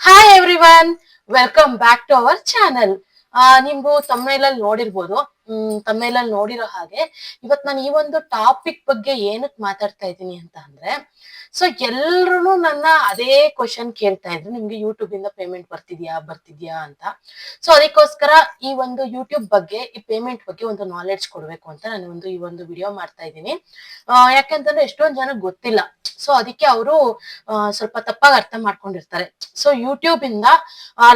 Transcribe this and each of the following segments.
Hi everyone welcome back to our channel ನಿಮ್ಗೂ ತಮ್ಮೇಲಲ್ಲಿ ನೋಡಿರ್ಬೋದು. ಹ್ಮ್ ತಮ್ಮೇಲಲ್ಲಿ ನೋಡಿರೋ ಹಾಗೆ ಇವತ್ ನಾನು ಈ ಒಂದು ಟಾಪಿಕ್ ಬಗ್ಗೆ ಏನಕ್ ಮಾತಾಡ್ತಾ ಇದ್ದೀನಿ ಅಂತ ಅಂದ್ರೆ ಸೊ ಎಲ್ಲರೂ ನನ್ನ ಅದೇ ಕ್ವಶನ್ ಕೇಳ್ತಾ ಇದ್ರು. ನಿಮ್ಗೆ ಯೂಟ್ಯೂಬ್ ಇಂದ ಪೇಮೆಂಟ್ ಬರ್ತಿದ್ಯಾ ಬರ್ತಿದ್ಯಾ ಅಂತ. ಸೊ ಅದಕ್ಕೋಸ್ಕರ ಈ ಒಂದು ಯೂಟ್ಯೂಬ್ ಬಗ್ಗೆ, ಈ ಪೇಮೆಂಟ್ ಬಗ್ಗೆ ಒಂದು ನಾಲೆಡ್ಜ್ ಕೊಡ್ಬೇಕು ಅಂತ ನಾನು ಒಂದು, ಈ ಒಂದು ವಿಡಿಯೋ ಮಾಡ್ತಾ ಇದ್ದೀನಿ. ಯಾಕಂತಂದ್ರೆ ಎಷ್ಟೊಂದ್ ಜನ ಗೊತ್ತಿಲ್ಲ. ಸೊ ಅದಕ್ಕೆ ಅವರು ಸ್ವಲ್ಪ ತಪ್ಪಾಗಿ ಅರ್ಥ ಮಾಡ್ಕೊಂಡಿರ್ತಾರೆ. ಸೊ ಯೂಟ್ಯೂಬ್ ಇಂದ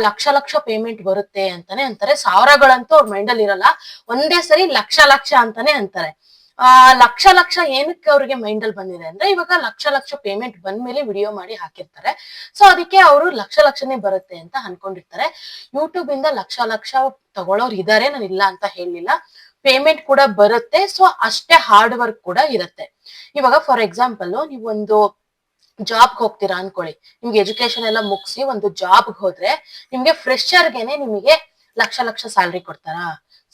ಲಕ್ಷ ಲಕ್ಷ ಪೇಮೆಂಟ್ ಬರುತ್ತೆ ಅಂತಾನೆ ಅಂತಾರೆ. ಸಾವಿರಗಳಂತೂ ಅವ್ರ ಮೈಂಡ್ ಅಲ್ಲಿ ಇರಲ್ಲ. ಒಂದೇ ಸರಿ ಲಕ್ಷ ಲಕ್ಷ ಅಂತಾನೆ ಅಂತಾರೆ. ಆ, ಲಕ್ಷ ಲಕ್ಷ ಏನಕ್ಕೆ ಅವ್ರಿಗೆ ಮೈಂಡ್ ಅಲ್ಲಿ ಬಂದಿದೆ ಅಂದ್ರೆ ಇವಾಗ ಲಕ್ಷ ಲಕ್ಷ ಪೇಮೆಂಟ್ ಬಂದ್ಮೇಲೆ ವಿಡಿಯೋ ಮಾಡಿ ಹಾಕಿರ್ತಾರೆ. ಸೊ ಅದಕ್ಕೆ ಅವರು ಲಕ್ಷ ಲಕ್ಷನೇ ಬರುತ್ತೆ ಅಂತ ಅನ್ಕೊಂಡಿರ್ತಾರೆ. ಯೂಟ್ಯೂಬ್ ಇಂದ ಲಕ್ಷ ಲಕ್ಷ ತಗೊಳ್ಳೋರು ಇದಾರೆ, ನಾನು ಇಲ್ಲ ಅಂತ ಹೇಳಿಲ್ಲ ಪೇಮೆಂಟ್ ಕೂಡ ಬರುತ್ತೆ ಸೊ ಅಷ್ಟೇ ಹಾರ್ಡ್ ವರ್ಕ್ ಕೂಡ ಇರುತ್ತೆ. ಇವಾಗ ಫಾರ್ ಎಕ್ಸಾಂಪಲ್ ನೀವು ಒಂದು ಜಾಬ್ ಹೋಗ್ತೀರಾ ಅನ್ಕೊಳ್ಳಿ. ನಿಮ್ಗೆ ಎಜುಕೇಶನ್ ಎಲ್ಲ ಮುಗಿಸಿ ಒಂದು ಜಾಬ್ ಹೋದ್ರೆ ನಿಮ್ಗೆ ಫ್ರೆಶರ್ಗೆನೆ ನಿಮಗೆ ಲಕ್ಷ ಲಕ್ಷ ಸ್ಯಾಲ್ರಿ ಕೊಡ್ತಾರಾ?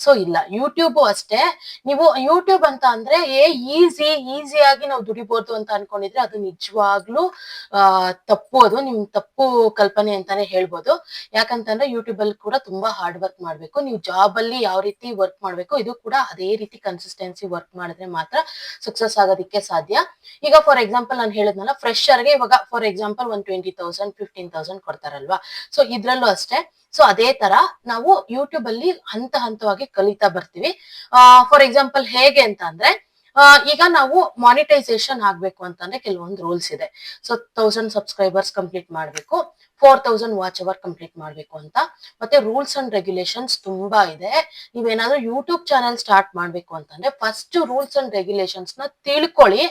ಸೊ ಇಲ್ಲ. ಯೂಟ್ಯೂಬ್ ಅಷ್ಟೇ. ನೀವು ಯೂಟ್ಯೂಬ್ ಅಂತ ಅಂದ್ರೆ, ಏ ಈಸಿ ಈಸಿಯಾಗಿ ನಾವು ದುಡಿಬಹುದು ಅಂತ ಅನ್ಕೊಂಡಿದ್ರೆ ಅದು ನಿಜವಾಗ್ಲೂ ತಪ್ಪು ಅದು. ನಿಮ್ ತಪ್ಪು ಕಲ್ಪನೆ ಅಂತಾನೆ ಹೇಳ್ಬೋದು. ಯಾಕಂತಂದ್ರೆ ಯೂಟ್ಯೂಬ್ ಅಲ್ಲಿ ಕೂಡ ತುಂಬಾ ಹಾರ್ಡ್ ವರ್ಕ್ ಮಾಡ್ಬೇಕು. ನೀವು ಜಾಬ್ ಅಲ್ಲಿ ಯಾವ ರೀತಿ ವರ್ಕ್ ಮಾಡ್ಬೇಕು, ಇದು ಕೂಡ ಅದೇ ರೀತಿ ಕನ್ಸಿಸ್ಟೆನ್ಸಿ ವರ್ಕ್ ಮಾಡಿದ್ರೆ ಮಾತ್ರ ಸಕ್ಸಸ್ ಆಗೋದಕ್ಕೆ ಸಾಧ್ಯ. ಈಗ ಫಾರ್ ಎಕ್ಸಾಂಪಲ್ ನಾನು ಹೇಳಿದ್ನಲ್ಲ ಫ್ರೆಶರ್ಗೆ ಇವಾಗ for example one twenty thousand fifteen thousand ಕೊಡ್ತಾರಲ್ವಾ? So ಇದ್ರಲ್ಲೂ ಅಷ್ಟೇ. ಸೊ ಅದೇ ತರ ನಾವು ಯೂಟ್ಯೂಬ್ ಅಲ್ಲಿ ಹಂತ ಹಂತವಾಗಿ ಕಲಿತಾ ಬರ್ತೀವಿ. ಫಾರ್ ಎಕ್ಸಾಂಪಲ್ ಹೇಗೆ ಅಂತ ಅಂದ್ರೆ ಈಗ ನಾವು ಮಾನಿಟೈಸೇಷನ್ ಆಗ್ಬೇಕು ಅಂತಂದ್ರೆ ಕೆಲವೊಂದು ರೂಲ್ಸ್ ಇದೆ. ಸೊ ತೌಸಂಡ್ ಸಬ್ಸ್ಕ್ರೈಬರ್ಸ್ ಕಂಪ್ಲೀಟ್ ಮಾಡ್ಬೇಕು. Four thousand watch hour complete ಮಾಡಬೇಕು ಅಂತ. ಮತ್ತೆ ರೂಲ್ಸ್ ಅಂಡ್ ರೆಗ್ಯುಲೇಷನ್ಸ್ ತುಂಬಾ ಇದೆ. ನೀವೇನಾದ್ರೂ ಯೂಟ್ಯೂಬ್ ಚಾನೆಲ್ ಸ್ಟಾರ್ಟ್ ಮಾಡ್ಬೇಕು ಅಂತಂದ್ರೆ ಫಸ್ಟ್ ರೂಲ್ಸ್ ಅಂಡ್ ರೆಗ್ಯುಲೇಷನ್ಸ್ನ ತಿಳ್ಕೊಳ್ಳಿ.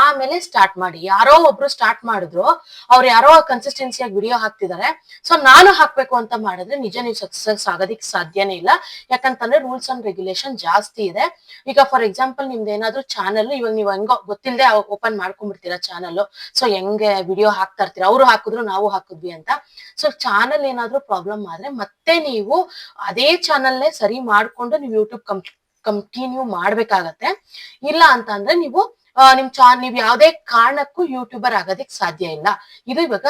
ಆಮೇಲೆ ಸ್ಟಾರ್ಟ್ ಮಾಡಿ. ಯಾರೋ ಒಬ್ರು ಸ್ಟಾರ್ಟ್ ಮಾಡಿದ್ರು, ಅವ್ರು ಯಾರೋ ಕನ್ಸಿಸ್ಟೆನ್ಸಿಯಾಗಿ ವಿಡಿಯೋ ಹಾಕ್ತಿದ್ದಾರೆ. ಸೊ ನಾನು ಹಾಕ್ಬೇಕು ಅಂತ ಮಾಡಿದ್ರೆ ನಿಜ ನೀವು ಸಕ್ಸಸ್ ಆಗೋದಿಕ್ ಸಾಧ್ಯನೇ ಇಲ್ಲ. ಯಾಕಂತಂದ್ರೆ ರೂಲ್ಸ್ ಅಂಡ್ ರೆಗ್ಯುಲೇಷನ್ ಜಾಸ್ತಿ ಇದೆ. ಈಗ ಫಾರ್ ಎಕ್ಸಾಂಪಲ್ ನಿಮ್ದು ಏನಾದ್ರು ಚಾನಲ್ ಇವಾಗ ನೀವು ಹೆಂಗೋ ಗೊತ್ತಿಲ್ಲದೆ ಓಪನ್ ಮಾಡ್ಕೊಂಡ್ಬಿಡ್ತೀರಾ ಚಾನಲ್ ಸೊ ಹೆಂಗೆ ವಿಡಿಯೋ ಹಾಕ್ತಾ ಇರ್ತೀರಾ? ಅವರು ಹಾಕಿದ್ರು, ನಾವು ಹಾಕಿದ್ವಿ ಅಂತ. ಸೊ ಚಾನಲ್ ಏನಾದ್ರೂ ಪ್ರಾಬ್ಲಮ್ ಆದ್ರೆ ಮತ್ತೆ ನೀವು ಅದೇ ಚಾನಲ್ನೇ ಸರಿ ಮಾಡ್ಕೊಂಡು ನೀವು ಯೂಟ್ಯೂಬ್ ಕಂಪ್ ಕಂಟಿನ್ಯೂ ಮಾಡ್ಬೇಕಾಗತ್ತೆ. ಇಲ್ಲ ಅಂತ ನೀವು ನಿಮ್ ಚಾ ನೀವ್ ಯಾವ್ದೇ ಕಾರಣಕ್ಕೂ ಯೂಟ್ಯೂಬರ್ ಆಗೋದಿಕ್ ಸಾಧ್ಯ ಇಲ್ಲ. ಇದು ಇವಾಗ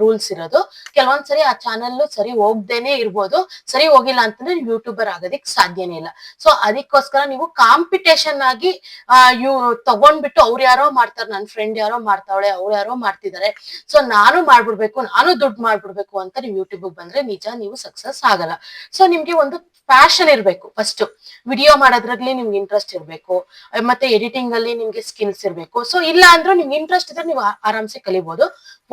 ರೂಲ್ಸ್ ಇರೋದು. ಕೆಲವೊಂದ್ಸರಿ ಆ ಚಾನಲ್ ಸರಿ ಹೋಗ್ದೇನೆ ಇರ್ಬೋದು, ಸರಿ ಹೋಗಿಲ್ಲ ಅಂತಂದ್ರೆ ಯೂಟ್ಯೂಬರ್ ಆಗೋದಿಕ್ ಸಾಧ್ಯನೇ ಇಲ್ಲ. ಸೊ ಅದಕ್ಕೋಸ್ಕರ ನೀವು ಕಾಂಪಿಟೇಷನ್ ಆಗಿ ಯು, ತಗೊಂಡ್ಬಿಟ್ಟು ಅವ್ರು ಯಾರೋ ಮಾಡ್ತಾರೆ, ನನ್ ಫ್ರೆಂಡ್ ಯಾರೋ ಮಾಡ್ತಾವಳೆ, ಅವ್ರು ಯಾರೋ ಮಾಡ್ತಿದ್ದಾರೆ. ಸೊ ನಾನು ಮಾಡ್ಬಿಡ್ಬೇಕು, ನಾನು ದುಡ್ಡು ಮಾಡ್ಬಿಡ್ಬೇಕು ಅಂತ ನೀವು ಯೂಟ್ಯೂಬ್ ಬಂದ್ರೆ ನಿಜ ನೀವು ಸಕ್ಸಸ್ ಆಗಲ್ಲ. ಸೊ ನಿಮ್ಗೆ ಒಂದು ಪ್ಯಾಷನ್ ಇರ್ಬೇಕು ಫಸ್ಟ್ ವಿಡಿಯೋ ಮಾಡೋದ್ರಲ್ಲಿ ನಿಮ್ಗೆ ಇಂಟ್ರೆಸ್ಟ್ ಇರಬೇಕು. ಮತ್ತೆ ಎಡಿಟಿಂಗ್ ಅಲ್ಲಿ ನಿಮ್ಗೆ ಸ್ಕಿಲ್ಸ್ ಇರಬೇಕು. ಸೊ ಇಲ್ಲ ಅಂದ್ರೆ ನಿಮ್ಗೆ ಇಂಟ್ರೆಸ್ಟ್ ಇದ್ರೆ ನೀವು ಆರಾಮ್ಸೆ ಕಲಿಬಹುದು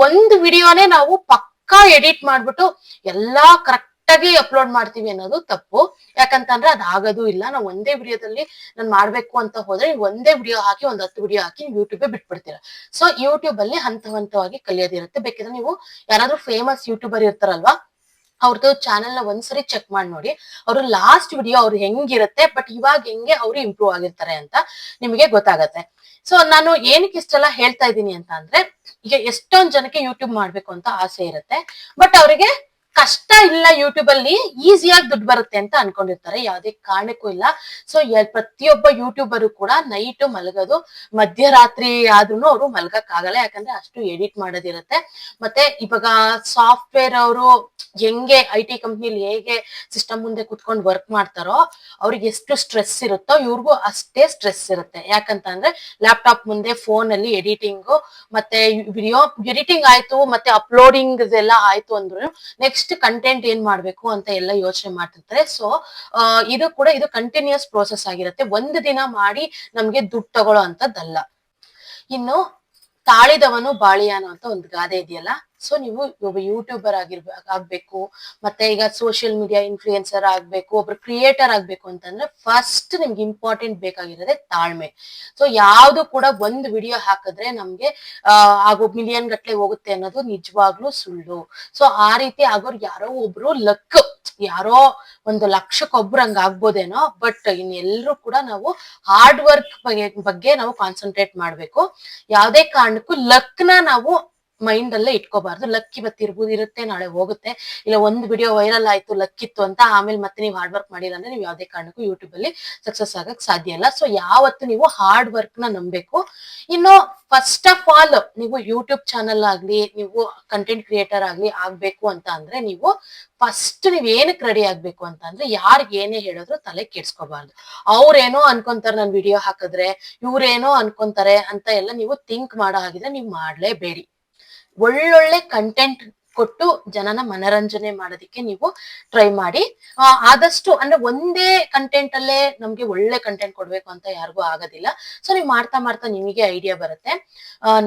ಒಂದು ವಿಡಿಯೋನೇ ನಾವು ಪಕ್ಕಾ ಎಡಿಟ್ ಮಾಡ್ಬಿಟ್ಟು ಎಲ್ಲಾ ಕರೆಕ್ಟ್ ಆಗಿ ಅಪ್ಲೋಡ್ ಮಾಡ್ತೀವಿ ಅನ್ನೋದು ತಪ್ಪು. ಯಾಕಂತಂದ್ರೆ ಅದಾಗೋದು ಇಲ್ಲ. ನಾವು ಒಂದೇ ವಿಡಿಯೋದಲ್ಲಿ ನಾನು ಮಾಡ್ಬೇಕು ಅಂತ ಹೋದ್ರೆ ನೀವು ಒಂದೇ ವಿಡಿಯೋ ಹಾಕಿ, ಒಂದ್ ಹತ್ತು ವಿಡಿಯೋ ಹಾಕಿ ಯೂಟ್ಯೂಬ್ ಬಿಟ್ಬಿಡ್ತೀರಾ. ಸೊ ಯೂಟ್ಯೂಬ್ ಅಲ್ಲಿ ಹಂತ ಹಂತವಾಗಿ ಕಲಿಯೋದಿರುತ್ತೆ. ಬೇಕಿದ್ರೆ ನೀವು ಯಾರಾದ್ರೂ ಫೇಮಸ್ ಯೂಟ್ಯೂಬರ್ ಇರ್ತಾರಲ್ವಾ ಅವ್ರದ್ದು ಚಾನೆಲ್ನ ಒಂದ್ಸರಿ ಚೆಕ್ ಮಾಡಿ ನೋಡಿ. ಅವರು ಲಾಸ್ಟ್ ವಿಡಿಯೋ ಅವ್ರು ಹೆಂಗಿರುತ್ತೆ ಬಟ್ ಇವಾಗ ಹೆಂಗೆ ಅವ್ರು ಇಂಪ್ರೂವ್ ಆಗಿರ್ತಾರೆ ಅಂತ ನಿಮಗೆ ಗೊತ್ತಾಗತ್ತೆ. ಸೊ ನಾನು ಏನಕ್ಕೆ ಇಷ್ಟೆಲ್ಲ ಹೇಳ್ತಾ ಇದ್ದೀನಿ ಅಂತ ಅಂದ್ರೆ, ಈಗ ಎಷ್ಟೊಂದ್ ಜನಕ್ಕೆ ಯೂಟ್ಯೂಬ್ ಮಾಡ್ಬೇಕು ಅಂತ ಆಸೆ ಇರುತ್ತೆ ಬಟ್ ಅವರಿಗೆ ಕಷ್ಟ ಇಲ್ಲ ಯೂಟ್ಯೂಬ್ ಅಲ್ಲಿ ಈಸಿಯಾಗಿ ದುಡ್ಡು ಬರುತ್ತೆ ಅಂತ ಅನ್ಕೊಂಡಿರ್ತಾರೆ. ಯಾವ್ದೇ ಕಾರಣಕ್ಕೂ ಇಲ್ಲ. ಸೊ ಪ್ರತಿಯೊಬ್ಬ ಯೂಟ್ಯೂಬರು ಕೂಡ ನೈಟ್ ಮಲಗೋದು, ಮಧ್ಯರಾತ್ರಿ ಆದ್ರೂ ಅವರು ಮಲ್ಗಕ್ ಆಗಲ್ಲ ಯಾಕಂದ್ರೆ ಅಷ್ಟು ಎಡಿಟ್ ಮಾಡೋದಿರುತ್ತೆ. ಮತ್ತೆ ಇವಾಗ ಸಾಫ್ಟ್ವೇರ್ ಅವರು ಹೆಂಗೆ ಐ ಟಿ ಕಂಪ್ನಿಲಿ ಹೇಗೆ ಸಿಸ್ಟಮ್ ಮುಂದೆ ಕುತ್ಕೊಂಡು ವರ್ಕ್ ಮಾಡ್ತಾರೋ, ಅವ್ರಿಗೆ ಎಷ್ಟು ಸ್ಟ್ರೆಸ್ ಇರುತ್ತೋ, ಇವ್ರಿಗೂ ಅಷ್ಟೇ ಸ್ಟ್ರೆಸ್ ಇರುತ್ತೆ. ಯಾಕಂತಂದ್ರೆ ಲ್ಯಾಪ್ಟಾಪ್ ಮುಂದೆ ಫೋನ್ ಅಲ್ಲಿ ಎಡಿಟಿಂಗು ಮತ್ತೆ ವಿಡಿಯೋ ಎಡಿಟಿಂಗ್ ಆಯ್ತು, ಮತ್ತೆ ಅಪ್ಲೋಡಿಂಗ್ ಎಲ್ಲ ಆಯ್ತು ಅಂದ್ರು ನೆಕ್ಸ್ಟ್ ಕಂಟೆಂಟ್ ಏನ್ ಮಾಡ್ಬೇಕು ಅಂತ ಎಲ್ಲ ಯೋಚನೆ ಮಾಡ್ತಿರ್ತಾರೆ. ಸೊ ಇದು ಕೂಡ ಇದು ಕಂಟಿನ್ಯೂಸ್ ಪ್ರೋಸೆಸ್ ಆಗಿರುತ್ತೆ. ಒಂದು ದಿನ ಮಾಡಿ ನಮ್ಗೆ ದುಡ್ಡು ತಗೊಳ್ಳೋ ಅಂತದ್ದಲ್ಲ ಇನ್ನು ತಾಳಿದವನು ಬಾಳಿಯಾನು ಅಂತ ಒಂದು ಗಾದೆ ಇದೆಯಲ್ಲ? ಸೊ ನೀವು ಒಬ್ಬ ಯೂಟ್ಯೂಬರ್ ಆಗಿರ್ಬೇಕು ಆಗ್ಬೇಕು, ಮತ್ತೆ ಈಗ ಸೋಷಿಯಲ್ ಮೀಡಿಯಾ ಇನ್ಫ್ಲೂಯೆನ್ಸರ್ ಆಗ್ಬೇಕು, ಒಬ್ರು ಕ್ರಿಯೇಟರ್ ಆಗ್ಬೇಕು ಅಂತಂದ್ರೆ ಫಸ್ಟ್ ನಿಮ್ಗೆ ಇಂಪಾರ್ಟೆಂಟ್ ಬೇಕಾಗಿರೋದೇ ತಾಳ್ಮೆ. ಸೊ ಯಾವ್ದು ಕೂಡ ಒಂದು ವಿಡಿಯೋ ಹಾಕಿದ್ರೆ ನಮ್ಗೆ ಆಗೋ ಮಿಲಿಯನ್ ಗಟ್ಲೆ ಹೋಗುತ್ತೆ ಅನ್ನೋದು ನಿಜವಾಗ್ಲೂ ಸುಳ್ಳು. ಸೊ ಆ ರೀತಿ ಆಗೋರ್ ಯಾರೋ ಒಬ್ರು ಲಕ್, ಯಾರೋ ಒಂದು ಲಕ್ಷಕ್ಕೊಬ್ರು ಹಂಗ ಆಗ್ಬೋದೇನೋ ಬಟ್ ಇನ್ನೆಲ್ಲರೂ ಕೂಡ ನಾವು ಹಾರ್ಡ್ ವರ್ಕ್ ಬಗ್ಗೆ ಬಗ್ಗೆ ನಾವು ಕಾನ್ಸಂಟ್ರೇಟ್ ಮಾಡ್ಬೇಕು. ಯಾವ್ದೇ ಕಾರಣಕ್ಕೂ ಲಕ್ನ ನಾವು ಮೈಂಡ್ ಅಲ್ಲೇ ಇಟ್ಕೋಬಾರ್ದು. ಲಕ್ಕಿ ಬತ್ತಿರ್ಬೋದು ಇರುತ್ತೆ, ನಾಳೆ ಹೋಗುತ್ತೆ. ಇಲ್ಲ, ಒಂದು ವಿಡಿಯೋ ವೈರಲ್ ಆಯ್ತು, ಲಕ್ಕಿತ್ತು ಅಂತ ಆಮೇಲೆ ಮತ್ತೆ ನೀವು ಹಾರ್ಡ್ ವರ್ಕ್ ಮಾಡಿಲ್ಲ ಅಂದ್ರೆ ನೀವು ಯಾವ್ದೇ ಕಾರಣಕ್ಕೂ ಯೂಟ್ಯೂಬ್ ಅಲ್ಲಿ ಸಕ್ಸಸ್ ಆಗಕ್ ಸಾಧ್ಯ ಇಲ್ಲ. ಸೊ ಯಾವತ್ತು ನೀವು ಹಾರ್ಡ್ ವರ್ಕ್ನ ನಂಬಬೇಕು? ಇನ್ನು ಫಸ್ಟ್ ಆಫ್ ಆಲ್ ನೀವು ಯೂಟ್ಯೂಬ್ ಚಾನಲ್ ಆಗ್ಲಿ, ನೀವು ಕಂಟೆಂಟ್ ಕ್ರಿಯೇಟರ್ ಆಗ್ಲಿ ಆಗ್ಬೇಕು ಅಂತ ಅಂದ್ರೆ ನೀವು ಫಸ್ಟ್ ನೀವ್ ಏನಕ್ ರೆಡಿ ಆಗ್ಬೇಕು ಅಂತ ಅಂದ್ರೆ ಯಾರಿಗೆ ಏನೇ ಹೇಳಿದ್ರು ತಲೆ ಕೆಡ್ಸ್ಕೋಬಾರ್ದು. ಅವ್ರೇನೋ ಅನ್ಕೊಂತಾರೆ ನನ್ ವಿಡಿಯೋ ಹಾಕಿದ್ರೆ, ಇವ್ರೇನೋ ಅನ್ಕೊಂತಾರೆ ಅಂತ ಎಲ್ಲ ನೀವು ಥಿಂಕ್ ಮಾಡೋ ಹಾಗಿದ್ರೆ ನೀವು ಮಾಡ್ಲೇಬೇಡಿ. ಒಳ್ಳೊಳ್ಳೆ ಕಂಟೆಂಟ್ ಕೊಟ್ಟು ಜನನ ಮನರಂಜನೆ ಮಾಡೋದಕ್ಕೆ ನೀವು ಟ್ರೈ ಮಾಡಿ. ಆದಷ್ಟು ಅಂದ್ರೆ ಒಂದೇ ಕಂಟೆಂಟ್ ಅಲ್ಲೇ ನಮ್ಗೆ ಒಳ್ಳೆ ಕಂಟೆಂಟ್ ಕೊಡ್ಬೇಕು ಅಂತ ಯಾರಿಗೂ ಆಗೋದಿಲ್ಲ. ಸೊ ನೀವು ಮಾಡ್ತಾ ಮಾಡ್ತಾ ನಿಮಗೆ ಐಡಿಯಾ ಬರುತ್ತೆ.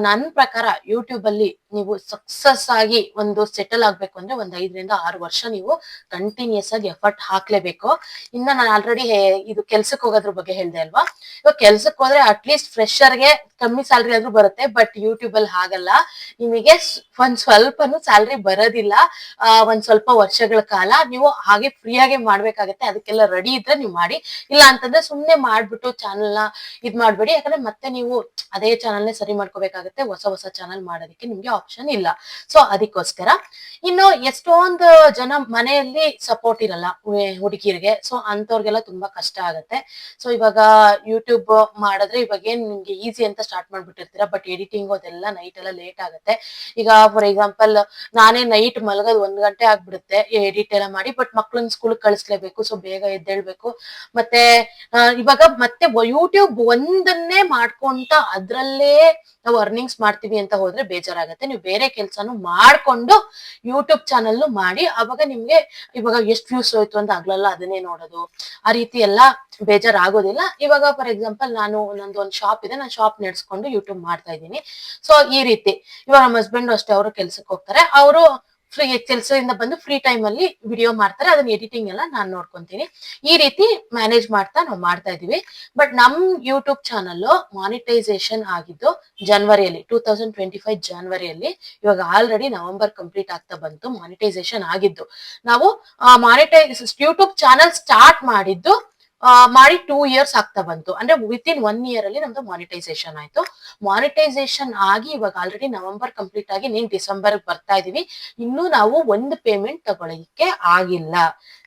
ನನ್ನ ನನ್ ಪ್ರಕಾರ ಯೂಟ್ಯೂಬ್ ಅಲ್ಲಿ ನೀವು ಸಕ್ಸಸ್ ಆಗಿ ಒಂದು ಸೆಟಲ್ ಆಗ್ಬೇಕು ಅಂದ್ರೆ ಒಂದ್ ಐದರಿಂದ ಆರು ವರ್ಷ ನೀವು ಕಂಟಿನ್ಯೂಸ್ ಆಗಿ ಎಫರ್ಟ್ ಹಾಕ್ಲೇಬೇಕು. ಇನ್ನ ನಾನು ಆಲ್ರೆಡಿ ಇದು ಕೆಲ್ಸಕ್ಕೆ ಹೋಗೋದ್ರ ಬಗ್ಗೆ ಹೇಳ್ದೆ ಅಲ್ವಾ? ಇವಾಗ ಕೆಲ್ಸಕ್ಕೆ ಹೋದ್ರೆ ಅಟ್ಲೀಸ್ಟ್ ಫ್ರೆಶರ್ಗೆ ಕಮ್ಮಿ ಸ್ಯಾಲ್ರಿ ಆದ್ರೂ ಬರುತ್ತೆ ಬಟ್ ಯೂಟ್ಯೂಬ್ ಅಲ್ಲಿ ಹಾಗಲ್ಲ. ನಿಮಗೆ ಒಂದ್ ಸ್ವಲ್ಪನೂ ಸ್ಯಾಲ್ರಿ ಬರೋದಿಲ್ಲ. ಒಂದ್ ಸ್ವಲ್ಪ ವರ್ಷಗಳ ಕಾಲ ನೀವು ಹಾಗೆ ಫ್ರೀ ಆಗಿ ಮಾಡ್ಬೇಕಾಗತ್ತೆ. ಅದಕ್ಕೆಲ್ಲ ರೆಡಿ ಇದ್ರೆ ನೀವು ಮಾಡಿ. ಇಲ್ಲ ಅಂತಂದ್ರೆ ಸುಮ್ನೆ ಮಾಡ್ಬಿಟ್ಟು ಚಾನಲ್ನ ಇದ್ ಮಾಡ್ಬೇಡಿ. ಯಾಕಂದ್ರೆ ಮತ್ತೆ ನೀವು ಅದೇ ಚಾನಲ್ ಸರಿ ಮಾಡ್ಕೋಬೇಕಾಗತ್ತೆ. ಹೊಸ ಹೊಸ ಚಾನಲ್ ಮಾಡೋದಕ್ಕೆ ನಿಮ್ಗೆ ಆಪ್ಷನ್ ಇಲ್ಲ. ಸೊ ಅದಕ್ಕೋಸ್ಕರ. ಇನ್ನು ಎಷ್ಟೊಂದು ಜನ ಮನೆಯಲ್ಲಿ ಸಪೋರ್ಟ್ ಇರಲ್ಲ ಹುಡುಗಿರಿಗೆ. ಸೊ ಅಂತವ್ರಿಗೆಲ್ಲ ತುಂಬಾ ಕಷ್ಟ ಆಗತ್ತೆ. ಸೊ ಇವಾಗ ಯೂಟ್ಯೂಬ್ ಮಾಡಿದ್ರೆ ಇವಾಗ ಏನ್ ನಿಮ್ಗೆ ಈಸಿ ಅಂತ ಸ್ಟಾರ್ಟ್ ಮಾಡ್ಬಿಟ್ಟಿರ್ತೀರಾ? ಬಟ್ ಎಡಿಟಿಂಗ್ ಅದೆಲ್ಲ ನೈಟ್ ಎಲ್ಲ ಲೇಟ್ ಆಗುತ್ತೆ. ಈಗ ಫಾರ್ ಎಕ್ಸಾಂಪಲ್ ನಾನೇ ನೈಟ್ ಮಲಗೋದು ಒಂದ್ ಗಂಟೆ ಆಗ್ಬಿಡುತ್ತೆ. ಎಡಿಟ್ ಎಲ್ಲ ಮಾಡಿ ಬಟ್ ಮಕ್ಳನ್ನ ಸ್ಕೂಲ್ ಕಳಿಸ್ಲೇಬೇಕು ಸೊ ಬೇಗ ಎದ್ದೇಳ್ಬೇಕು. ಮತ್ತೆ ಇವಾಗ ಮತ್ತೆ ಯೂಟ್ಯೂಬ್ ಒಂದನ್ನೇ ಮಾಡ್ಕೊಂತ ಅದ್ರಲ್ಲೇ ನಾವು ಅರ್ನಿಂಗ್ಸ್ ಮಾಡ್ತೀವಿ ಅಂತ ಹೋದ್ರೆ ಬೇಜಾರಾಗತ್ತೆ. ನೀವು ಬೇರೆ ಕೆಲ್ಸನೂ ಮಾಡ್ಕೊಂಡು ಯೂಟ್ಯೂಬ್ ಚಾನಲ್ ಮಾಡಿ, ಅವಾಗ ನಿಮ್ಗೆ ಇವಾಗ ಎಷ್ಟು ವ್ಯೂಸ್ ಹೋಯ್ತು ಅಂತ ಆಗ್ಲಲ್ಲ ಅದನ್ನೇ ನೋಡೋದು. ಆ ರೀತಿ ಎಲ್ಲ ಬೇಜಾರಾಗೋದಿಲ್ಲ. ಇವಾಗ ಫಾರ್ ಎಕ್ಸಾಂಪಲ್ ನಾನು ನಂದು ಒಂದು ಶಾಪ್ ಇದೆ, ನಾನು ಶಾಪ್ ನಡೆಸ್ಕೊಂಡು ಯೂಟ್ಯೂಬ್ ಮಾಡ್ತಾ ಇದ್ದೀನಿ. ಸೊ ಈ ರೀತಿ. ಇವಾಗ ನಮ್ಮ ಹಸ್ಬೆಂಡ್ ಅಷ್ಟೇ, ಅವರು ಕೆಲ್ಸಕ್ಕೆ ಹೋಗ್ತಾರೆ. ಅವರು ಫ್ರೀ ಕೆಲಸದಿಂದ ಬಂದು ಫ್ರೀ ಟೈಮ್ ಅಲ್ಲಿ ವಿಡಿಯೋ ಮಾಡ್ತಾರೆ, ಅದನ್ನ ಎಡಿಟಿಂಗ್ ಎಲ್ಲ ನಾನು ನೋಡ್ಕೊಂತೀನಿ. ಈ ರೀತಿ ಮ್ಯಾನೇಜ್ ಮಾಡ್ತಾ ನಾವು ಮಾಡ್ತಾ ಇದೀವಿ ಬಟ್ ನಮ್ ಯೂಟ್ಯೂಬ್ ಚಾನಲ್ ಮಾನಿಟೈಸೇಷನ್ ಆಗಿದ್ದು ಜನವರಿಯಲ್ಲಿ ಟೂ ತೌಸಂಡ್ ಟ್ವೆಂಟಿ ಫೈವ್ ಜನವರಿಯಲ್ಲಿ ಇವಾಗ ಆಲ್ರೆಡಿ ನವೆಂಬರ್ ಕಂಪ್ಲೀಟ್ ಆಗ್ತಾ ಬಂತು ಮಾನಿಟೈಸೇಷನ್ ಆಗಿದ್ದು. ನಾವು ಮಾನಿಟೈಸ್ ಯೂಟ್ಯೂಬ್ ಚಾನಲ್ ಸ್ಟಾರ್ಟ್ ಮಾಡಿದ್ದು ಮಾಡಿ ಟೂ ಇಯರ್ಸ್ ಆಗ್ತಾ ಬಂತು. ಅಂದ್ರೆ ವಿತ್ ಇನ್ ಒನ್ ಇಯರ್ ಅಲ್ಲಿ ನಮ್ದು ಮಾನಿಟೈಸೇಷನ್ ಆಯ್ತು. ಮಾನಿಟೈಸೇಷನ್ ಆಗಿ ಇವಾಗ ಆಲ್ರೆಡಿ ನವೆಂಬರ್ ಕಂಪ್ಲೀಟ್ ಆಗಿ, ನೀನ್ ಡಿಸೆಂಬರ್ ಬರ್ತಾ ಇದೀವಿ. ಇನ್ನೂ ನಾವು ಒಂದು ಪೇಮೆಂಟ್ ತಗೊಳ್ಳಿಕ್ಕೆ ಆಗಿಲ್ಲ.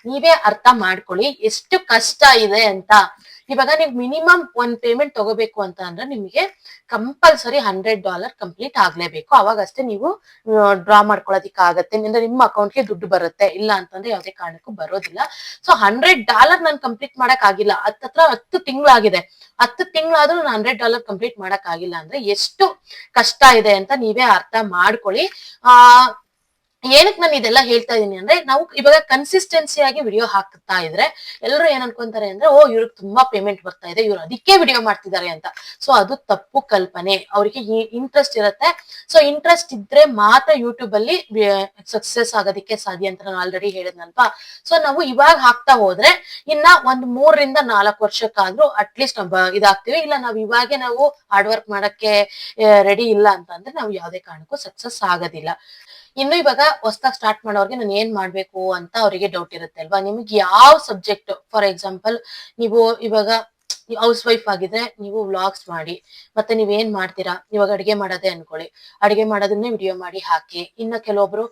ನೀವೇ ಅರ್ಥ ಮಾಡ್ಕೊಳ್ಳಿ, ಎಷ್ಟು ಕಷ್ಟ ಇದೆ ಅಂತ. ಇವಾಗ ನೀವು ಮಿನಿಮಮ್ ಒಂದ್ ಪೇಮೆಂಟ್ ತಗೋಬೇಕು ಅಂತ ಅಂದ್ರೆ ನಿಮಗೆ ಕಂಪಲ್ಸರಿ ಹಂಡ್ರೆಡ್ ಡಾಲರ್ ಕಂಪ್ಲೀಟ್ ಆಗ್ಲೇಬೇಕು. ಅವಾಗಷ್ಟೇ ನೀವು ಡ್ರಾ ಮಾಡ್ಕೊಳ್ಳೋದಿಕ್ಕೆ ಆಗತ್ತೆ ಅಂದ್ರೆ ನಿಮ್ಮ ಅಕೌಂಟ್ಗೆ ದುಡ್ಡು ಬರುತ್ತೆ. ಇಲ್ಲ ಅಂತಂದ್ರೆ ಯಾವುದೇ ಕಾರಣಕ್ಕೂ ಬರೋದಿಲ್ಲ. ಸೊ ಹಂಡ್ರೆಡ್ ಡಾಲರ್ ನಾನು ಕಂಪ್ಲೀಟ್ ಮಾಡಕ್ ಆಗಿಲ್ಲ ಹತ್ತತ್ರ ಹತ್ತು ತಿಂಗಳಾಗಿದೆ. ಹತ್ತು ತಿಂಗಳಾದ್ರೂ ನಾನು ಹಂಡ್ರೆಡ್ ಡಾಲರ್ ಕಂಪ್ಲೀಟ್ ಮಾಡಕ್ ಆಗಿಲ್ಲ ಅಂದ್ರೆ ಎಷ್ಟು ಕಷ್ಟ ಇದೆ ಅಂತ ನೀವೇ ಅರ್ಥ ಮಾಡ್ಕೊಳ್ಳಿ. ಆ ಏನಕ್ ನಾನು ಇದೆಲ್ಲ ಹೇಳ್ತಾ ಇದೀನಿ ಅಂದ್ರೆ ನಾವು ಇವಾಗ ಕನ್ಸಿಸ್ಟೆನ್ಸಿ ಆಗಿ ವಿಡಿಯೋ ಹಾಕ್ತಾ ಇದ್ರೆ ಎಲ್ಲರೂ ಏನ್ ಅನ್ಕೊಂತಾರೆ ಅಂದ್ರೆ, ಓ, ಇವ್ರಿಗೆ ತುಂಬಾ ಪೇಮೆಂಟ್ ಬರ್ತಾ ಇದೆ, ಇವ್ರು ಅದಕ್ಕೆ ವಿಡಿಯೋ ಮಾಡ್ತಿದ್ದಾರೆ ಅಂತ. ಸೊ ಅದು ತಪ್ಪು ಕಲ್ಪನೆ. ಅವರಿಗೆ ಇಂಟ್ರೆಸ್ಟ್ ಇರುತ್ತೆ. ಸೊ ಇಂಟ್ರೆಸ್ಟ್ ಇದ್ರೆ ಮಾತ್ರ ಯೂಟ್ಯೂಬ್ ಅಲ್ಲಿ ಸಕ್ಸಸ್ ಆಗೋದಕ್ಕೆ ಸಾಧ್ಯ ಅಂತ ನಾನು ಆಲ್ರೆಡಿ ಹೇಳಿದ್ನಲ್ವಾ? ಸೊ ನಾವು ಇವಾಗ ಹಾಕ್ತಾ ಹೋದ್ರೆ ಇನ್ನ ಒಂದ್ ಮೂರರಿಂದ ನಾಲ್ಕು ವರ್ಷಕ್ಕಾದ್ರೂ ಅಟ್ಲೀಸ್ಟ್ ಇದಾಗ್ತೀವಿ. ಇಲ್ಲ, ನಾವು ಇವಾಗೆ ನಾವು ಹಾರ್ಡ್ ವರ್ಕ್ ಮಾಡಕ್ಕೆ ರೆಡಿ ಇಲ್ಲ ಅಂತಂದ್ರೆ ನಾವು ಯಾವ್ದೇ ಕಾರಣಕ್ಕೂ ಸಕ್ಸಸ್ ಆಗೋದಿಲ್ಲ. ಇನ್ನು ಇವಾಗ ಹೊಸದಾಗಿ ಸ್ಟಾರ್ಟ್ ಮಾಡೋರ್ಗೆ ನಾನು ಏನ್ ಮಾಡ್ಬೇಕು ಅಂತ ಅವರಿಗೆ ಡೌಟ್ ಇರುತ್ತೆ ಅಲ್ವಾ? ನಿಮ್ಗೆ ಯಾವ ಸಬ್ಜೆಕ್ಟ್ ಫಾರ್ ಎಕ್ಸಾಂಪಲ್ ನೀವು ಇವಾಗ ಹೌಸ್ ವೈಫ್ ಆಗಿದ್ರೆ ನೀವು ವ್ಲಾಗ್ಸ್ ಮಾಡಿ, ಮತ್ತೆ ನೀವೇನ್ ಮಾಡ್ತೀರಾ? ಇವಾಗ ಅಡಿಗೆ ಮಾಡೋದೇ ಅನ್ಕೊಳ್ಳಿ. ಅಡಿಗೆ ಮಾಡೋದನ್ನೇ ವಿಡಿಯೋ ಮಾಡಿ ಹಾಕಿ. ಇನ್ನ ಕೆಲವೊಬ್ರು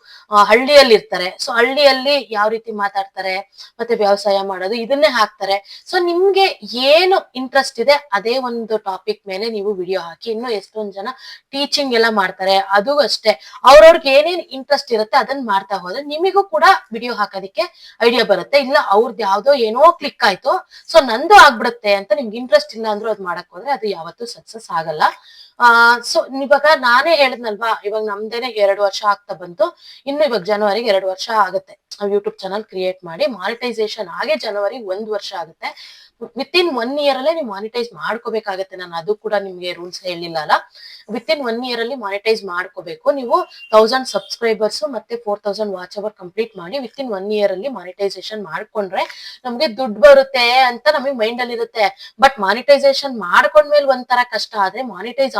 ಹಳ್ಳಿಯಲ್ಲಿ ಇರ್ತಾರೆ ಸೊ ಹಳ್ಳಿಯಲ್ಲಿ ಯಾವ ರೀತಿ ಮಾತಾಡ್ತಾರೆ, ಮತ್ತೆ ವ್ಯವಸಾಯ ಮಾಡೋದು, ಇದನ್ನೇ ಹಾಕ್ತಾರೆ. ಸೊ ನಿಮ್ಗೆ ಏನು ಇಂಟ್ರೆಸ್ಟ್ ಇದೆ, ಅದೇ ಒಂದು ಟಾಪಿಕ್ ಮೇಲೆ ನೀವು ವಿಡಿಯೋ ಹಾಕಿ. ಇನ್ನು ಎಷ್ಟೊಂದ್ ಜನ ಟೀಚಿಂಗ್ ಎಲ್ಲ ಮಾಡ್ತಾರೆ, ಅದು ಅಷ್ಟೇ. ಅವ್ರವ್ರಿಗೆ ಏನೇನ್ ಇಂಟ್ರೆಸ್ಟ್ ಇರುತ್ತೆ ಅದನ್ನ ಮಾಡ್ತಾ ಹೋದ್ರೆ ನಿಮಗೂ ಕೂಡ ವಿಡಿಯೋ ಹಾಕೋದಿಕ್ಕೆ ಐಡಿಯಾ ಬರುತ್ತೆ. ಇಲ್ಲ ಅವ್ರದ್ದು ಯಾವ್ದೋ ಏನೋ ಕ್ಲಿಕ್ ಆಯ್ತು ಸೊ ನಂದು ಆಗ್ಬಿಡುತ್ತೆ ಅಂತ ನಿಮ್ಗೆ ಇಂಟ್ರೆಸ್ಟ್ ಇಲ್ಲ ಅಂದ್ರೂ ಅದ್ ಮಾಡಕ್ ಹೋದ್ರೆ ಅದು ಯಾವತ್ತೂ ಸಕ್ಸಸ್ ಆಗಲ್ಲ. ಆ ಸೊ ಇವಾಗ ನಾನೇ ಹೇಳಿದ್ನಲ್ವಾ, ಇವಾಗ ನಮ್ದೇನೆ ಎರಡು ವರ್ಷ ಆಗ್ತಾ ಬಂತು, ಇನ್ನು ಇವಾಗ ಜನವರಿಗೆ ಎರಡು ವರ್ಷ ಆಗುತ್ತೆ. ಯೂಟ್ಯೂಬ್ ಚಾನಲ್ ಕ್ರಿಯೇಟ್ ಮಾಡಿ ಮಾನಿಟೈಸೇಷನ್ ಆಗೇ ಜನವರಿ ಒಂದ್ ವರ್ಷ ಆಗುತ್ತೆ. ವಿತ್ ಇನ್ ಒನ್ ಇಯರ್ ಅಲ್ಲೇ ನೀವು ಮಾನಿಟೈಸ್ ಮಾಡ್ಕೋಬೇಕಾಗತ್ತೆ, ನಾನು ಅದು ಕೂಡ ನಿಮ್ಗೆ ರೂಲ್ಸ್ ಹೇಳಿಲ್ಲ ಅಲ್ಲ ವಿತ್ ಇನ್ ಒನ್ ಇಯರ್ ಅಲ್ಲಿ ಮಾನಿಟೈಸ್ ಮಾಡ್ಕೋಬೇಕು. ನೀವು ತೌಸಂಡ್ ಸಬ್ಸ್ಕ್ರೈಬರ್ಸ್ ಮತ್ತೆ four thousand watch hour complete ಮಾಡಿ ವಿತ್ ಇನ್ ಒನ್ ಇಯರ್ ಅಲ್ಲಿ ಮಾನಿಟೈಸೇಷನ್ ಮಾಡ್ಕೊಂಡ್ರೆ ನಮ್ಗೆ ದುಡ್ಡು ಬರುತ್ತೆ ಅಂತ ನಮಗೆ ಮೈಂಡ್ ಅಲ್ಲಿ ಇರುತ್ತೆ ಬಟ್ ಮಾನಿಟೈಸೇಷನ್ ಮಾಡ್ಕೊಂಡ್ಮೇಲೆ ಒಂಥರ ಕಷ್ಟ ಆದ್ರೆ ಮಾನಿಟೈಸ್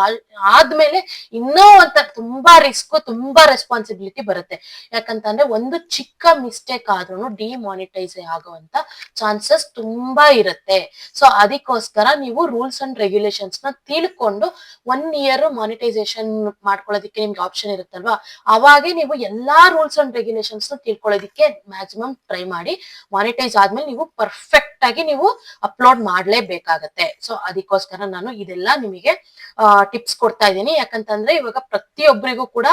ಆದ್ಮೇಲೆ ಇನ್ನೂ ಒಂಥರ ತುಂಬಾ ರಿಸ್ಕ್ ತುಂಬಾ ರೆಸ್ಪಾನ್ಸಿಬಿಲಿಟಿ ಬರುತ್ತೆ. ಯಾಕಂತಂದ್ರೆ ಒಂದು ಚಿಕ್ಕ ಮಿಸ್ಟೇಕ್ ಆದ್ರೂ ಡಿಮಾನಿಟೈಸ್ ಆಗುವಂತ ಚಾನ್ಸಸ್ ತುಂಬಾ ಇರುತ್ತೆ. ಸೊ ಅದಕ್ಕೋಸ್ಕರ ನೀವು ರೂಲ್ಸ್ ಅಂಡ್ ರೆಗ್ಯುಲೇಷನ್ಸ್ನ ತಿಳ್ಕೊಂಡು ಒನ್ ಇಯರ್ ಮಾನಿಟೈಸೇಷನ್ ಮಾಡ್ಕೊಳ್ಳೋದಕ್ಕೆ ನಿಮ್ಗೆ ಆಪ್ಷನ್ ಇರುತ್ತಲ್ವಾ? ಅವಾಗೆ ನೀವು ಎಲ್ಲಾ ರೂಲ್ಸ್ ಅಂಡ್ ರೆಗ್ಯುಲೇಷನ್ಸ್ನ ತಿಳ್ಕೊಳ್ಳೋದಕ್ಕೆ ಮ್ಯಾಕ್ಸಿಮಮ್ ಟ್ರೈ ಮಾಡಿ ಮಾನಿಟೈಸ್ ಆದ್ಮೇಲೆ ನೀವು ಪರ್ಫೆಕ್ಟ್ ಆಗಿ ನೀವು ಅಪ್ಲೋಡ್ ಮಾಡ್ಲೇಬೇಕಾಗತ್ತೆ. ಸೊ ಅದಕ್ಕೋಸ್ಕರ ನಾನು ಇದೆಲ್ಲ ನಿಮಗೆ ಟಿಪ್ಸ್ ಕೊಡ್ತಾ ಇದ್ದೀನಿ. ಯಾಕಂತಂದ್ರೆ ಇವಾಗ ಪ್ರತಿಯೊಬ್ಬರಿಗೂ ಕೂಡ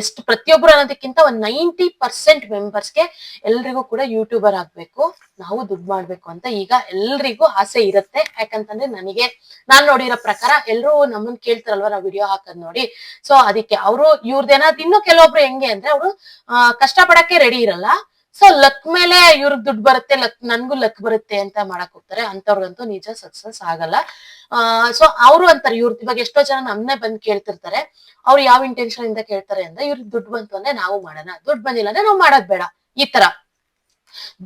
ಎಷ್ಟು ಪ್ರತಿಯೊಬ್ಬರು ಅನ್ನೋದಕ್ಕಿಂತ ಒಂದ್ ನೈಂಟಿ ಪರ್ಸೆಂಟ್ ಮೆಂಬರ್ಸ್ಗೆ ಎಲ್ರಿಗೂ ಕೂಡ ಯೂಟ್ಯೂಬರ್ ಆಗ್ಬೇಕು. ನಾವು ದುಡ್ಡು ಮಾಡ್ಬೇಕು ಅಂತ ಈಗ ಎಲ್ರಿಗೂ ಆಸೆ ಇರುತ್ತೆ. ಯಾಕಂತಂದ್ರೆ ನನಗೆ, ನಾನ್ ನೋಡಿರೋ ಪ್ರಕಾರ ಎಲ್ರು ನಮ್ಮನ್ ಕೇಳ್ತಾರಲ್ವ ನಾವು ವಿಡಿಯೋ ಹಾಕೋದ್ ನೋಡಿ. ಸೊ ಅದಕ್ಕೆ ಅವರು ಇವ್ರದ್ದೇನಾದ್ರು ಇನ್ನು ಕೆಲವೊಬ್ರು ಹೆಂಗೆ ಅಂದ್ರೆ ಅವರು ಕಷ್ಟ ಪಡಕ್ಕೆ ರೆಡಿ ಇರಲ್ಲ. ಸೊ ಲಕ್ ಮೇಲೆ ಇವ್ರಿಗೆ ದುಡ್ಡು ಬರುತ್ತೆ ಲಕ್ ನನ್ಗೂ ಲಕ್ ಬರುತ್ತೆ ಅಂತ ಮಾಡಕ್ ಹೋಗ್ತಾರೆ. ಅಂತವ್ರಿಗಂತೂ ನಿಜ ಸಕ್ಸಸ್ ಆಗಲ್ಲ. ಸೊ ಅವರು ಅಂತಾರೆ, ಇವ್ರ ಇವಾಗ ಎಷ್ಟೋ ಜನ ನಮ್ನೆ ಬಂದ್ ಕೇಳ್ತಿರ್ತಾರೆ. ಅವ್ರು ಯಾವ ಇಂಟೆನ್ಷನ್ ಇಂದ ಕೇಳ್ತಾರೆ ಅಂದ್ರೆ, ಇವ್ರಿಗೆ ದುಡ್ಡು ಬಂತು ಅಂದ್ರೆ ನಾವು ಮಾಡೋಣ. ದುಡ್ಡು ಬಂದಿಲ್ಲ ಅಂದ್ರೆ ನಾವು ಮಾಡೋದ್ ಬೇಡ. ಈ ತರ.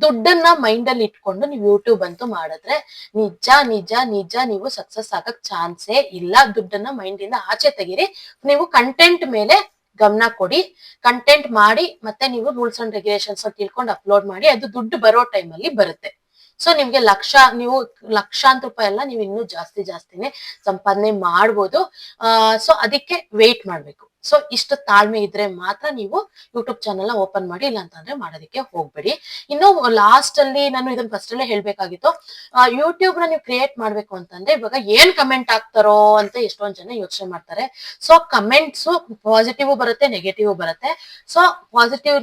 ದುಡ್ಡನ್ನ ಮೈಂಡ್ ಅಲ್ಲಿ ಇಟ್ಕೊಂಡು ನೀವು ಯೂಟ್ಯೂಬ್ ಅಂತೂ ಮಾಡಿದ್ರೆ ನಿಜ ನಿಜ ನಿಜ ನೀವು ಸಕ್ಸಸ್ ಆಗಕ್ ಚಾನ್ಸೇ ಇಲ್ಲ. ದುಡ್ಡನ್ನ ಮೈಂಡ್ ಇಂದ ಆಚೆ ತೆಗೀರಿ. ನೀವು ಕಂಟೆಂಟ್ ಮೇಲೆ ಗಮನ ಕೊಡಿ ಕಂಟೆಂಟ್ ಮಾಡಿ, ಮತ್ತೆ ನೀವು ರೂಲ್ಸ್ ಅಂಡ್ ರೆಗ್ಯುಲೇಷನ್ಸ್ ತಿಳ್ಕೊಂಡು ಅಪ್ಲೋಡ್ ಮಾಡಿ, ಅದು ದುಡ್ಡು ಬರೋ ಟೈಮಲ್ಲಿ ಬರುತ್ತೆ. ಸೊ ನಿಮ್ಗೆ ಲಕ್ಷ, ನೀವು ಲಕ್ಷಾಂತರ ರೂಪಾಯಿ ಎಲ್ಲ ನೀವು ಇನ್ನೂ ಜಾಸ್ತಿ ಜಾಸ್ತಿನೇ ಸಂಪಾದನೆ ಮಾಡ್ಬೋದು. ಸೊ ಅದಕ್ಕೆ ವೇಟ್ ಮಾಡ್ಬೇಕು. ಸೊ ಇಷ್ಟು ತಾಳ್ಮೆ ಇದ್ರೆ ಮಾತ್ರ ನೀವು ಯೂಟ್ಯೂಬ್ ಚಾನಲ್ನ ಓಪನ್ ಮಾಡಿ ಇಲ್ಲ ಅಂತಂದ್ರೆ ಮಾಡೋದಕ್ಕೆ ಹೋಗ್ಬೇಡಿ. ಇನ್ನು ಲಾಸ್ಟ್ ಅಲ್ಲಿ ನಾನು ಇದನ್ನ ಫಸ್ಟ್ ಅಲ್ಲೇ ಹೇಳ್ಬೇಕಾಗಿತ್ತು ಯೂಟ್ಯೂಬ್ನ ನೀವು ಕ್ರಿಯೇಟ್ ಮಾಡ್ಬೇಕು ಅಂತಂದ್ರೆ ಇವಾಗ ಏನ್ ಕಮೆಂಟ್ ಆಗ್ತಾರೋ ಅಂತ ಎಷ್ಟೊಂದ್ ಜನ ಯೋಚನೆ ಮಾಡ್ತಾರೆ. ಸೊ ಕಮೆಂಟ್ಸ್ ಪಾಸಿಟಿವ್ ಬರುತ್ತೆ ನೆಗೆಟಿವ್ ಬರುತ್ತೆ. ಸೊ ಪಾಸಿಟಿವ್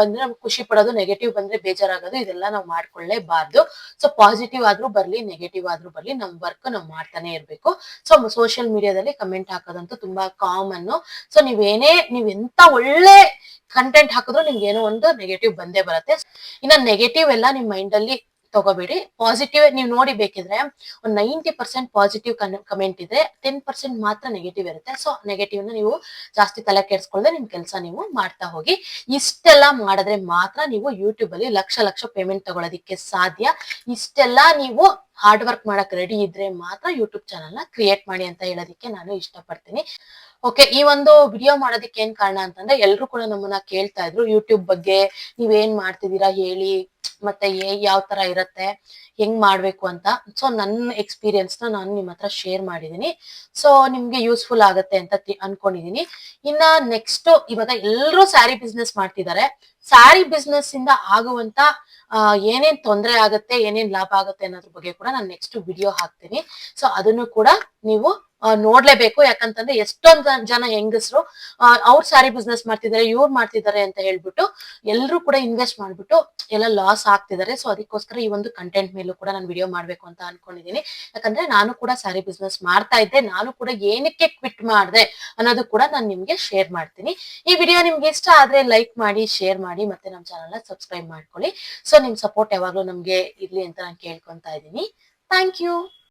ಬಂದ್ರೆ ಖುಷಿ ಪಡೋದು ನೆಗೆಟಿವ್ ಬಂದ್ರೆ ಬೇಜಾರಾಗೋದು, ಇದೆಲ್ಲ ನಾವು ಮಾಡ್ಕೊಳ್ಳೇಬಾರ್ದು. ಸೊ ಪಾಸಿಟಿವ್ ಆದ್ರೂ ಬರ್ಲಿ ನೆಗೆಟಿವ್ ಆದ್ರೂ ಬರ್ಲಿ, ನಮ್ ವರ್ಕ್ ನಾವು ಮಾಡ್ತಾನೆ ಇರ್ಬೇಕು. ಸೊ ಸೋಷಿಯಲ್ ಮೀಡಿಯಾದಲ್ಲಿ ಕಮೆಂಟ್ ಹಾಕೋದಂತೂ ತುಂಬಾ ಕಾಮನ್ ಸೊ ನೀವೇನೇ ನೀವ್ ಎಂತ ಒಳ್ಳೆ ಕಂಟೆಂಟ್ ಹಾಕಿದ್ರು ನಿಮ್ಗೆ ಏನೋ ಒಂದು ನೆಗೆಟಿವ್ ಬಂದೇ ಬರುತ್ತೆ. ಇನ್ನ ನೆಗೆಟಿವ್ ಎಲ್ಲ ನಿಮ್ ಮೈಂಡ್ ಅಲ್ಲಿ ತಗೋಬೇಡಿ. ಪಾಸಿಟಿವ್ ನೀವು ನೋಡಿ ಬೇಕಿದ್ರೆ ಒಂದು ನೈಂಟಿ ಪರ್ಸೆಂಟ್ ಪಾಸಿಟಿವ್ ಕಮೆಂಟ್ ಇದ್ರೆ ಟೆನ್ ಪರ್ಸೆಂಟ್ ಮಾತ್ರ ನೆಗೆಟಿವ್ ಇರುತ್ತೆ. ಸೊ ನೆಗೆಟಿವ್ನ ನೀವು ಜಾಸ್ತಿ ತಲೆ ಕೆಡ್ಸ್ಕೊಳ್ದೆ ನಿಮ್ ಕೆಲಸ ನೀವು ಮಾಡ್ತಾ ಹೋಗಿ. ಇಷ್ಟೆಲ್ಲ ಮಾಡಿದ್ರೆ ಮಾತ್ರ ನೀವು ಯೂಟ್ಯೂಬ್ ಅಲ್ಲಿ ಲಕ್ಷ ಲಕ್ಷ ಪೇಮೆಂಟ್ ತಗೊಳೋದಿಕ್ಕೆ ಸಾಧ್ಯ. ಇಷ್ಟೆಲ್ಲ ನೀವು ಹಾರ್ಡ್ ವರ್ಕ್ ಮಾಡಕ್ ರೆಡಿ ಇದ್ರೆ ಮಾತ್ರ ಯೂಟ್ಯೂಬ್ ಚಾನಲ್ನ ಕ್ರಿಯೇಟ್ ಮಾಡಿ ಅಂತ ಹೇಳೋದಿಕ್ಕೆ ನಾನು ಇಷ್ಟಪಡ್ತೀನಿ. ಓಕೆ ಈ ಒಂದು ವಿಡಿಯೋ ಮಾಡೋದಕ್ಕೆ ಏನ್ ಕಾರಣ ಅಂತಂದ್ರೆ ಎಲ್ರು ಕೂಡ ನಮ್ಮನ್ನ ಕೇಳ್ತಾ ಇದ್ರು ಯೂಟ್ಯೂಬ್ ಬಗ್ಗೆ ನೀವೇನ್ ಮಾಡ್ತಿದ್ದೀರಾ ಹೇಳಿ, ಮತ್ತೆ ಏ, ಯಾವ ತರ ಇರತ್ತೆ, ಹೆಂಗ್ ಮಾಡ್ಬೇಕು ಅಂತ. ಸೊ ನನ್ನ ಎಕ್ಸ್ಪೀರಿಯನ್ಸ್ನ ನಾನು ನಿಮ್ಮ ಹತ್ರ ಶೇರ್ ಮಾಡಿದೀನಿ. ಸೊ ನಿಮ್ಗೆ ಯೂಸ್ಫುಲ್ ಆಗತ್ತೆ ಅಂತ ಅನ್ಕೊಂಡಿದೀನಿ. ಇನ್ನ ನೆಕ್ಸ್ಟ್ ಇವಾಗ ಎಲ್ರು ಸ್ಯಾರಿ ಬಿಸ್ನೆಸ್ ಮಾಡ್ತಿದ್ದಾರೆ. ಸ್ಯಾರಿ ಬಿಸ್ನೆಸ್ ಇಂದ ಆಗುವಂತ ಏನೇನ್ ತೊಂದರೆ ಆಗತ್ತೆ, ಏನೇನ್ ಲಾಭ ಆಗತ್ತೆ ಅನ್ನೋದ್ರ ಬಗ್ಗೆ ಕೂಡ ನಾನು ನೆಕ್ಸ್ಟ್ ವಿಡಿಯೋ ಹಾಕ್ತೀನಿ. ಸೊ ಅದನ್ನು ಕೂಡ ನೀವು ನೋಡ್ಲೇಬೇಕು. ಯಾಕಂತಂದ್ರೆ ಎಷ್ಟೊಂದ್ ಜನ- ಹೆಂಗಸರು ಅವ್ರ ಸ್ಯಾರಿ ಬಿಸ್ನೆಸ್ ಮಾಡ್ತಿದ್ದಾರೆ, ಇವ್ರು ಮಾಡ್ತಿದ್ದಾರೆ ಅಂತ ಹೇಳ್ಬಿಟ್ಟು ಎಲ್ಲರೂ ಕೂಡ ಇನ್ವೆಸ್ಟ್ ಮಾಡ್ಬಿಟ್ಟು ಎಲ್ಲ ಲಾಸ್ ಆಗ್ತಿದ್ದಾರೆ. ಸೊ ಅದಕ್ಕೋಸ್ಕರ ಈ ಒಂದು ಕಂಟೆಂಟ್ ಮೇಲೂ ಕೂಡ ನಾನು ವಿಡಿಯೋ ಮಾಡ್ಬೇಕು ಅಂತ ಅನ್ಕೊಂಡಿದೀನಿ. ಯಾಕಂದ್ರೆ ನಾನು ಕೂಡ ಸ್ಯಾರಿ ಬಿಸ್ನೆಸ್ ಮಾಡ್ತಾ ಇದ್ದೆ. ನಾನು ಕೂಡ ಏನಕ್ಕೆ ಕ್ವಿಟ್ ಮಾಡಿದೆ ಅನ್ನೋದು ಕೂಡ ನಾನು ನಿಮ್ಗೆ ಶೇರ್ ಮಾಡ್ತೀನಿ. ಈ ವಿಡಿಯೋ ನಿಮ್ಗೆ ಇಷ್ಟ ಆದ್ರೆ ಲೈಕ್ ಮಾಡಿ ಶೇರ್ ಮಾಡಿ, ಮತ್ತೆ ನಮ್ಮ ಚಾನಲ್ನ ಸಬ್ಸ್ಕ್ರೈಬ್ ಮಾಡ್ಕೊಳ್ಳಿ. ಸೊ ನಿಮ್ ಸಪೋರ್ಟ್ ಯಾವಾಗ್ಲೂ ನಮ್ಗೆ ಇರ್ಲಿ ಅಂತ ನಾನು ಕೇಳ್ಕೊಂತಾ ಇದ್ದೀನಿ. Thank you